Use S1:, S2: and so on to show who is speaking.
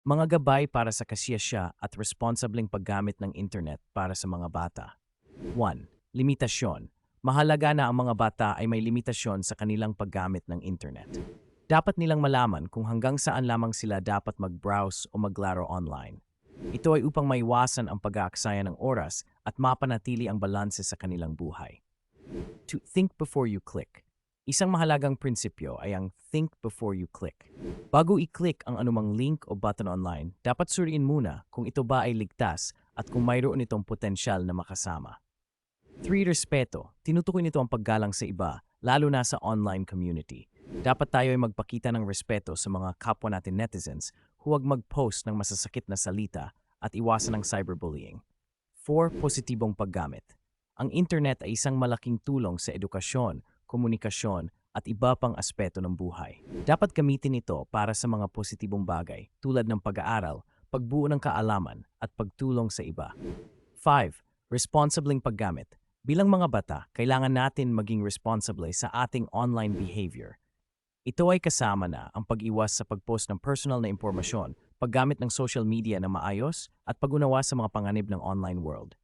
S1: Mga gabay para sa kasiyasya at responsableng paggamit ng internet para sa mga bata. 1. Limitasyon. Mahalaga na ang mga bata ay may limitasyon sa kanilang paggamit ng internet. Dapat nilang malaman kung hanggang saan lamang sila dapat mag-browse o maglaro online. Ito ay upang maiwasan ang pag-aaksaya ng oras at mapanatili ang balanse sa kanilang buhay. To think before you click. Isang mahalagang prinsipyo ay ang think before you click. Bago i-click ang anumang link o button online, dapat suriin muna kung ito ba ay ligtas at kung mayroon itong potensyal na makasama. 3. Respeto. Tinutukoy nito ang paggalang sa iba, lalo na sa online community. Dapat tayo ay magpakita ng respeto sa mga kapwa natin netizens, huwag mag-post ng masasakit na salita at iwasan ang cyberbullying. 4. Positibong paggamit. Ang internet ay isang malaking tulong sa edukasyon, komunikasyon, at iba pang aspeto ng buhay. Dapat gamitin ito para sa mga positibong bagay tulad ng pag-aaral, pagbuo ng kaalaman, at pagtulong sa iba. 5. Responsibleng paggamit. Bilang mga bata, kailangan natin maging responsable sa ating online behavior. Ito ay kasama na ang pag-iwas sa pag-post ng personal na impormasyon, paggamit ng social media na maayos, at pag-unawa sa mga panganib ng online world.